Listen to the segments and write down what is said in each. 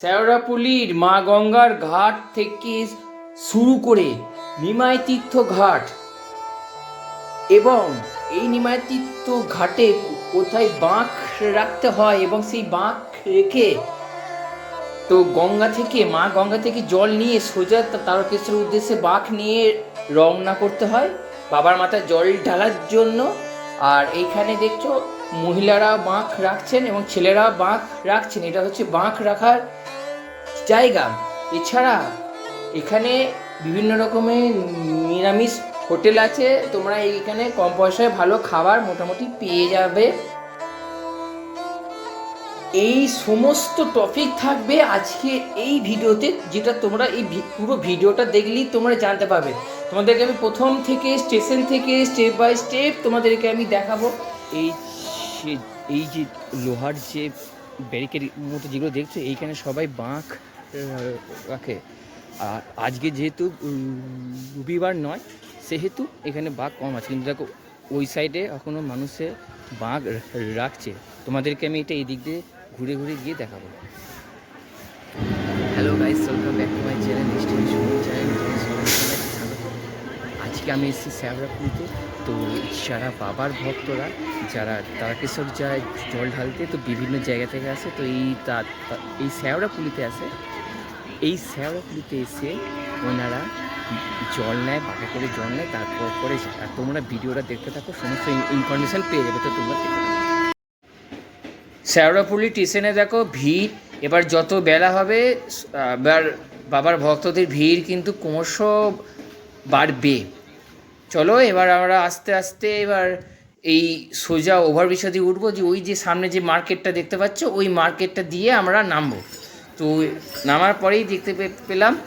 শ্যাওড়াপুলির মা গঙ্গার ঘাট থেকে শুরু করে নিমাই তীর্থ ঘাট এবং এই নিমাই তীর্থ ঘাটে কোথায় বাঁক রাখতে হয় এবং সেই বাঁক রেখে তো গঙ্গা থেকে, মা গঙ্গা থেকে জল নিয়ে সোজা তা- তারকেশ্বর উদ্দেশ্যে বাঁক নিয়ে রওনা করতে হয়। বাবার মাথায় জল ঢালার জন্য। আর এইখানে দেখছ মহিলারা বাঁক রাখছেন এবং ছেলেরা বাঁক রাখছেন। এটা হচ্ছে বাঁক রাখার জায়গা। এছাড়া এখানে বিভিন্ন রকমের নিরামিষ হোটেল আছে। তোমরা এইখানে কম পয়সায় ভালো খাবার মোটামুটি পেয়ে যাবে। এই সমস্ত টপিক থাকবে আজকে এই ভিডিওতে, যেটা তোমরা এই পুরো ভিডিওটা দেখলেই তোমরা জানতে পারবে। তোমাদেরকে আমি প্রথম থেকে স্টেশন থেকে স্টেপ বাই স্টেপ তোমাদেরকে আমি দেখাবো। এই সে- এই যে লোহার যে ব্যারিকেড মতো যেগুলো দেখছ, এইখানে সবাই বাঁক রাখে। আর আজকে যেহেতু রবিবার নয়, সেহেতু এখানে বাঘ কম আছে। কিন্তু দেখো, ওই সাইডে এখনও মানুষে বাঘ রাখছে। তোমাদেরকে আমি এটা এই দিক দিয়ে ঘুরে ঘুরে গিয়ে দেখাবো। Hello guys welcome back to my channel আজকে আমি এসেছি শ্যাবরাপুরিতে তো যারা বাবার ভক্তরা, যারা তারকেশ্বর যায়, জল ঢালতে, তো বিভিন্ন জায়গা থেকে আসে, তো এই তা এই শ্যাওড়াপুলিতে আসে। এই শ্যাওড়াপুলিতে এসে ওনারা জল নেয় পাকা করে জল নেয়, তারপর পরে আর তোমরা ভিডিওটা দেখতে থাকো, সমস্ত ইনফরমেশান পেয়ে যাবে, তো তোমরা দেখতে থাকো। শ্যাওড়াপুলি স্টেশনে দেখো ভিড়, এবার যত বেলা হবে এবার বাবার ভক্তদের ভিড় কিন্তু ক্রমশ বাড়বে। চলো, এবার আমরা আস্তে আস্তে এবার এই সোজা ওভারব্রিজটা দিয়ে উঠবো, যে ওই যে সামনে যে মার্কেটটা দেখতে পাচ্ছ, ওই মার্কেটটা দিয়ে আমরা নামবো। তো নামার পরেই দেখতে পেলাম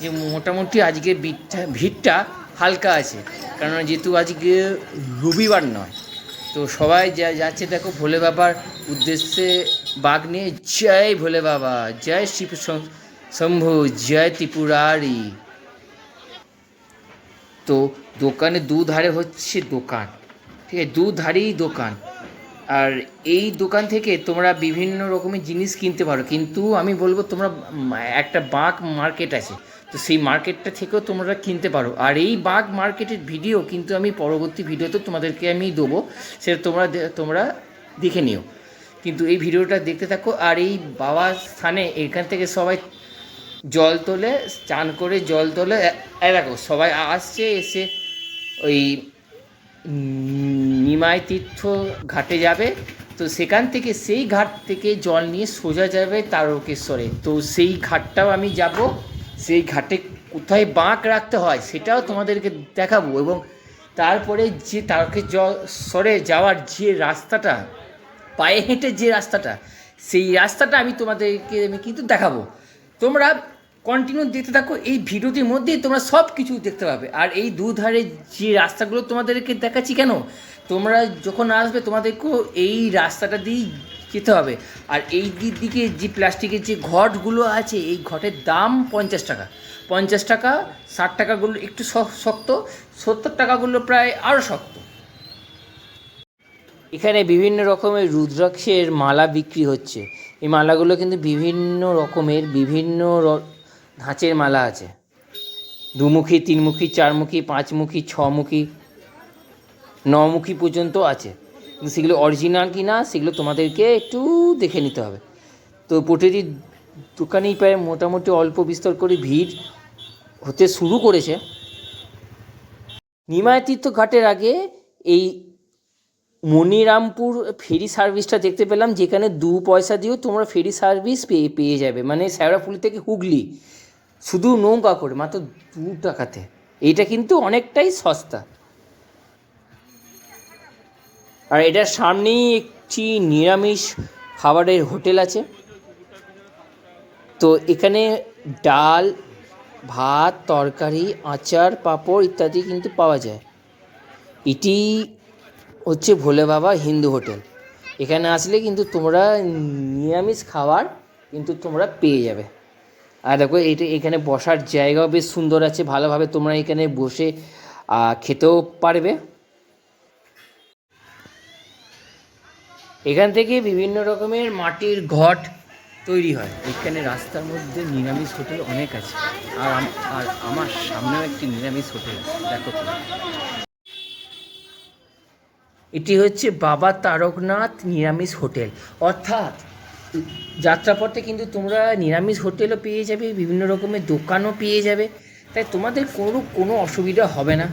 যে মোটামুটি আজকে ভিড়টা ভিড়টা হালকা আছে। কারণ যেহেতু আজকে রবিবার নয়, তো সবাই যা, যাচ্ছে দেখো ভোলে বাবার উদ্দেশ্যে বাঘ নিয়ে। জয় ভোলে বাবা, জয় শিব শম- শম্ভু, জয় ত্রিপুরারি। তো দোকানে দুধারে হচ্ছে দোকান, ঠিক আছে? দুধারেই দোকান। আর এই দোকান থেকে তোমরা বিভিন্ন রকমের জিনিস কিনতে পারো। কিন্তু আমি বলব তোমরা একটা বাঘ মার্কেট আছে, তো সেই মার্কেটটা থেকেও তোমরা কিনতে পারো। আর এই বাঘ মার্কেটের ভিডিও কিন্তু আমি পরবর্তী ভিডিওতে তোমাদেরকে আমি দেবো, সেটা তোমরা তোমরা দেখে নিও। কিন্তু এই ভিডিওটা দেখতে থাকো, আর এই বাবার স্থানে এখান থেকে সবাই জল তোলে চান করে জল তোলে দেখো, সবাই আসছে, এসে ওই নিমাই তীর্থ ঘাটে যাবে, তো সেখান থেকে সেই ঘাট থেকে জল নিয়ে সোজা যাবে তারকেশ্বরে। তো সেই ঘাটটাও আমি যাব। সেই ঘাটে কোথায় বাঁক রাখতে হয় সেটাও তোমাদেরকে দেখাবো এবং তারপরে যে তারকেশ্বরে যাওয়ার যে রাস্তাটা, পায়ে হেঁটে যে রাস্তাটা, সেই রাস্তাটা আমি তোমাদেরকে আমি কিন্তু দেখাবো। তোমরা কন্টিনিউ দেখতে থাকো, এই ভিডিওটির মধ্যেই তোমরা সব কিছু দেখতে পাবে। আর এই দুধারে যে রাস্তাগুলো তোমাদেরকে দেখাচ্ছি কেন? তোমরা যখন আসবে তোমাদেরকেও এই রাস্তাটা দিয়েই যেতে হবে। আর এই দিক দিকে যে প্লাস্টিকের যে ঘটগুলো আছে, এই ঘটের দাম পঞ্চাশ টাকা। পঞ্চাশ টাকা, ষাট টাকাগুলো একটু শক্ত, সত্তর টাকাগুলো প্রায় আরও শক্ত। এখানে বিভিন্ন রকমের রুদ্রাক্ষের মালা বিক্রি হচ্ছে। এই মালাগুলো কিন্তু বিভিন্ন রকমের বিভিন্ন ধাঁচের মালা আছে। দুমুখী, তিনমুখী, চারমুখী, পাঁচমুখী, ছমুখী, নমুখী পর্যন্ত আছে। কিন্তু সেগুলো অরিজিনাল কি না সেগুলো তোমাদেরকে একটু দেখে নিতে হবে। তো প্রতিটি দোকানেই প্রায় মোটামুটি অল্প বিস্তর করে ভিড় হতে শুরু করেছে। নিমায়তীর্থ ঘাটের আগে এই মনিরামপুর ফেরি সার্ভিসটা দেখতে পেলাম, যেখানে দু পয়সা দিয়েও তোমরা ফেরি সার্ভিস পেয়ে পেয়ে যাবে। মানে শ্যাওড়াফুলি থেকে হুগলি। শুধু নৌকা করে, মাত্র দু টাকাতে। এইটা কিন্তু অনেকটাই সস্তা। আর এটার সামনেই একটি নিরামিষ খাবারের হোটেল আছে। তো এখানে ডাল, ভাত, তরকারি, আচার, পাঁপড় ইত্যাদি কিন্তু পাওয়া যায়। এটি হচ্ছে ভোলে বাবা হিন্দু হোটেল। এখানে আসলে কিন্তু তোমরা নিরামিষ খাবার কিন্তু তোমরা পেয়ে যাবে। আর দেখো এটা এখানে বসার জায়গাও বেশ সুন্দর আছে, ভালোভাবে তোমরা এখানে বসে খেতেও পারবে। এখান থেকে বিভিন্ন রকমের মাটির ঘট তৈরি হয়। এখানে রাস্তার মধ্যে নিরামিষ হোটেল অনেক আছে। আর আর আমার সামনেও একটি নিরামিষ হোটেল দেখো এটি হচ্ছে বাবা তারকনাথ নিরামিষ হোটেল। অর্থাৎ যাত্রাপথে কিন্তু তোমরা নিরামিষ হোটেলও পেয়ে যাবে, বিভিন্ন রকমের দোকানও পেয়ে যাবে। তাই তোমাদের কোনো কোনো অসুবিধা হবে না।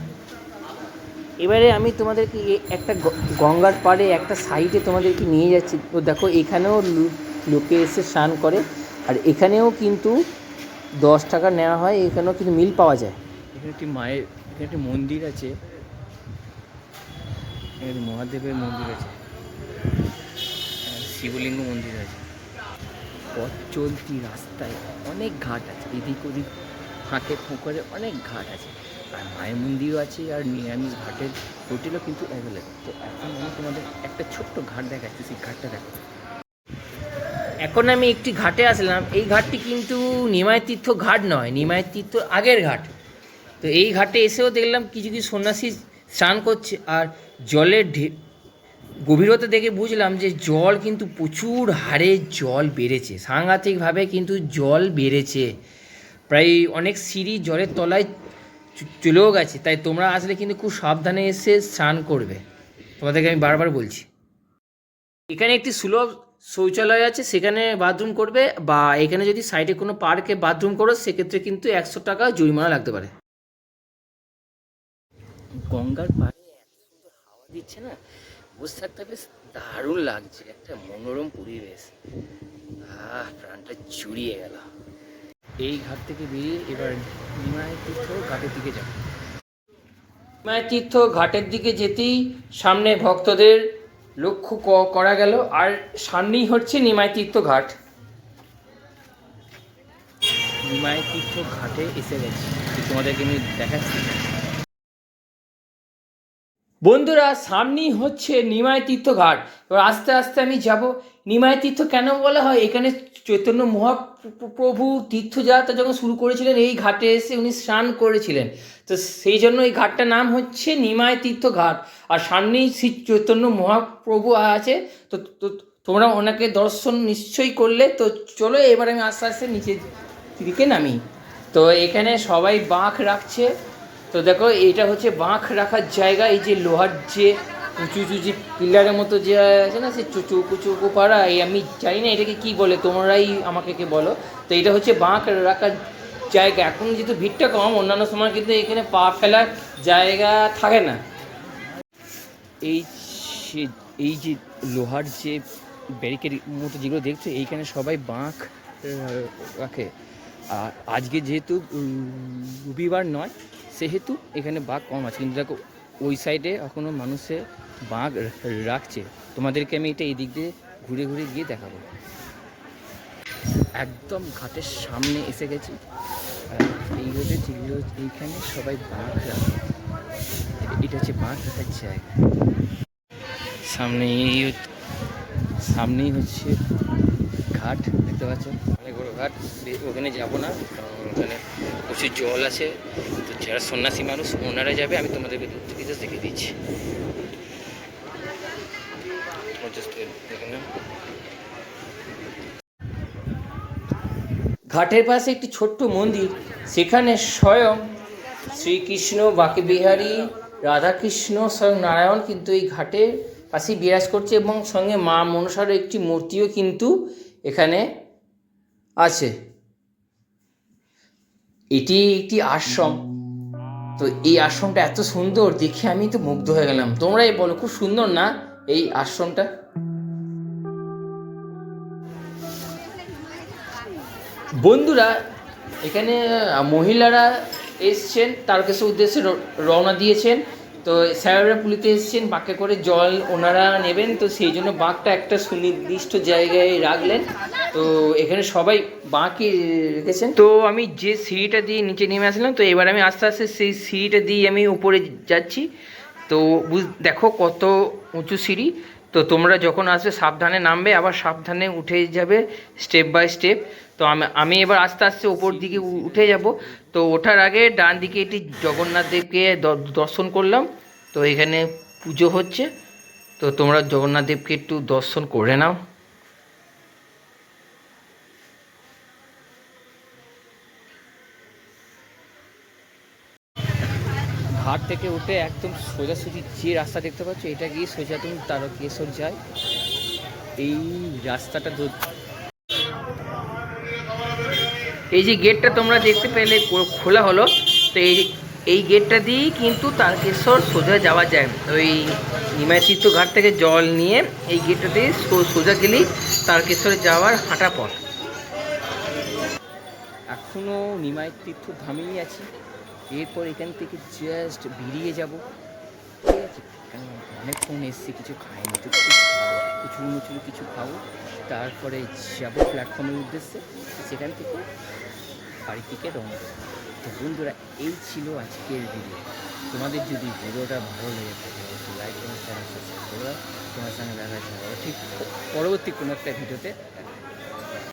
এবারে আমি তোমাদেরকে একটা গঙ্গার পাড়ে একটা সাইডে তোমাদেরকে নিয়ে যাচ্ছি। তো দেখো, এখানেও লোকে এসে স্নান করে। আর এখানেও কিন্তু দশ টাকা নেওয়া হয়, এখানেও কিন্তু মিল পাওয়া যায়। এখানে একটি মায়ের, এখানে একটি মন্দির আছে। মহাদেবের মন্দির আছে। শিবলিঙ্গ মন্দির আছে। পথ চলতি রাস্তায় অনেক ঘাট আছে। এদিক ওদিক ফাঁকে ফোঁকরে অনেক ঘাট আছে। আর মায়ের মন্দিরও আছে আর নিরামিষ ঘাটের হোটেলও কিন্তু অ্যাভেলেবেল তো এখন আমি তোমাদের একটা ছোট্ট ঘাট দেখাচ্ছি, সেই ঘাটটা দেখো। এখন আমি একটি ঘাটে আসলাম। এই ঘাটটি কিন্তু নিমাই তীর্থ ঘাট নয়, নিমাই তীর্থ আগের ঘাট। তো এই ঘাটে এসেও দেখলাম কিছু কিছু সন্ন্যাসী স্নান করছে আর জলের ঢে গভীরতা দেখে বুঝলাম যে জল কিন্তু প্রচুর হারে জল বেড়েছে। সাংঘাতিকভাবে কিন্তু জল বেড়েছে। প্রায় অনেক সিঁড়ি জলের তলায় চলেও গেছে। তাই তোমরা আসলে কিন্তু খুব সাবধানে এসে স্নান করবে। তোমাদেরকে আমি বারবার বলছি। এখানে একটি সুলভ শৌচালয় আছে, সেখানে বাথরুম করবে বা এখানে যদি সাইডে কোনো পার্কে বাথরুম করো, সেক্ষেত্রে কিন্তু একশো টাকা জরিমানা লাগতে পারে। গঙ্গার পাড়ে এত সুন্দর হাওয়া দিচ্ছে না? বসে থাকতে বেশ দারুণ লাগছে একটা মনোরম পরিবেশ। আহ প্রাণটা জুড়িয়ে গেল। এই ঘাট থেকে বেরিয়ে এবার নিমায় তীর্থ ঘাটের দিকে যাব। মায়ের তীর্থ ঘাটের দিকে যেতেই সামনে ভক্তদের লক্ষ্য ক- করা গেল আর সামনেই হচ্ছে নিমাই তীর্থ ঘাট। নিমায় তীর্থ ঘাটে এসে গেছি। তোমাদেরকে আমি দেখাচ্ছি। বন্ধুরা, সামনেই হচ্ছে নিমায় তীর্থ ঘাট। এবার আস্তে আস্তে আমি যাব। নিমাই তীর্থ কেন বলা হয়? এখানে চৈতন্য মহাপ্রভু তীর্থযাত্রা যখন শুরু করেছিলেন, এই ঘাটে এসে উনি স্নান করেছিলেন। তো সেই জন্য এই ঘাটটার নাম হচ্ছে নিমায় তীর্থ ঘাট। আর সামনেই শ্রী চৈতন্য মহাপ্রভু আছে। তো তো তোমরা ওনাকে দর্শন নিশ্চয়ই করলে। তো চলো, এবার আমি আস্তে আস্তে নিচের দিকে নামি। তো এখানে সবাই বাঁক রাখছে। তো দেখো এটা হচ্ছে বাঁক রাখার জায়গা, এই যে লোহার যে উঁচু উঁচু যে পিলারের মতো যে আছে না সে চু- চৌকো চৌকো পাড়া, এই আমি জানি না এটাকে কি বলে, তোমরাই আমাকে কে বলো। তো এটা হচ্ছে বাঁক রাখার জায়গা। এখন যেহেতু ভিড়টা কম, অন্যান্য সময় কিন্তু এখানে পা ফেলার জায়গা থাকে না। এই সে এই যে লোহার যে ব্যারিকেড মতো যেগুলো দেখছ, এইখানে সবাই বাঁক রাখে। আর আজকে যেহেতু রবিবার নয় সেহেতু এখানে বাঘ কম আছে। কিন্তু দেখো, ওই সাইডে এখনও মানুষে বাঘ রাখছে। তোমাদেরকে আমি এটা এই দিক দিয়ে ঘুরে ঘুরে গিয়ে দেখাবো। একদম ঘাটের সামনে এসে গেছি। এই রোডে যেগুলো এইখানে সবাই বাঘ রাখে। এটা- হচ্ছে বাঘ রাখার জায়গা। সামনে সামনেই হচ্ছে ঘাট, দেখতে পাচ্ছ? অনেক বড় ঘাট ওখানে যাব না। কারণ ওখানে প্রচুর জল আছে। যারা সন্ন্যাসী মানুষ, ওনারা যাবে, আমি তোমাদেরকে দূর থেকে জাস্ট দেখে দিচ্ছি। ঘাটের পাশে একটি ছোট্ট মন্দির, সেখানে স্বয়ং শ্রীকৃষ্ণ বাঁকেবিহারী, রাধাকৃষ্ণ স্বয়ং নারায়ণ কিন্তু এই ঘাটের পাশেই বিরাজ করছে এবং সঙ্গে মা মনসার একটি মূর্তিও কিন্তু এখানে আছে। এটি একটি আশ্রম। তো এই আশ্রমটা এত সুন্দর, দেখে আমি তো মুগ্ধ হয়ে গেলাম। তোমরাই বলো, খুব সুন্দর না এই আশ্রমটা? বন্ধুরা, এখানে মহিলারা এসছেন, তার কাছে উদ্দেশ্যে রওনা দিয়েছেন। তো স্যারেরা পুলিতে এসছেন, বাঁকে করে জল ওনারা নেবেন, তো সেই জন্য বাঁকটা একটা সুনির্দিষ্ট জায়গায় রাখলেন। তো এখানে সবাই বাঁকই রেখেছেন। তো আমি যে সিঁড়িটা দিয়ে নিচে নেমে আসলাম, তো এবার আমি আস্তে আস্তে সেই সিঁড়িটা দিয়ে আমি উপরে যাচ্ছি। তো বুঝ, দেখো কত উঁচু সিঁড়ি। তো তোমরা যখন আসবে, সাবধানে নামবে, আবার সাবধানে উঠে যাবে, স্টেপ বাই স্টেপ। তো আমি আমি এবার আস্তে আস্তে ওপর দিকে উঠে যাব। তো ওঠার আগে ডান দিকে এটি জগন্নাথ দেবকে দর্শন করলাম। তো এখানে পুজো হচ্ছে। তো তোমরা জগন্নাথ দেবকে একটু দর্শন করে নাও। ঘাট থেকে উঠে একদম সোজাসুজি যে রাস্তা দেখতে পাচ্ছ এটা গিয়ে সোজা তুমি তারকেশ্বর যায়। এই রাস্তাটা এই যে গেটটা তোমরা দেখতে পেলে খোলা হলো, তো এই এই গেটটা দিয়েই কিন্তু তারকেশ্বর সোজা যাওয়া যায়। ওই নিমাই তীর্থ ঘাট থেকে জল নিয়ে এই গেটটা দিয়ে সোজা গেলেই তারকেশ্বরে যাওয়ার হাঁটা পথ। এখনও নিমাই তীর্থ ধামেই আছি। এরপর এখান থেকে জাস্ট বেরিয়ে যাব। অনেকক্ষণ এসছি, কিছু খাইনি তো কিছু কিছু মুচুরু কিছু খাব। তারপরে যাব প্ল্যাটফর্মের উদ্দেশ্যে, সেখান থেকে বাড়ির থেকে রওনা। তো বন্ধুরা, এই ছিল আজকের ভিডিও তোমাদের যদি ভিডিওটা ভালো লেগে থাকে লাইক এবং চ্যানেল সাবস্ক্রাইব করবে তোমার সঙ্গে দেখা যাবে ঠিক পরবর্তী কোনো একটা ভিডিওতে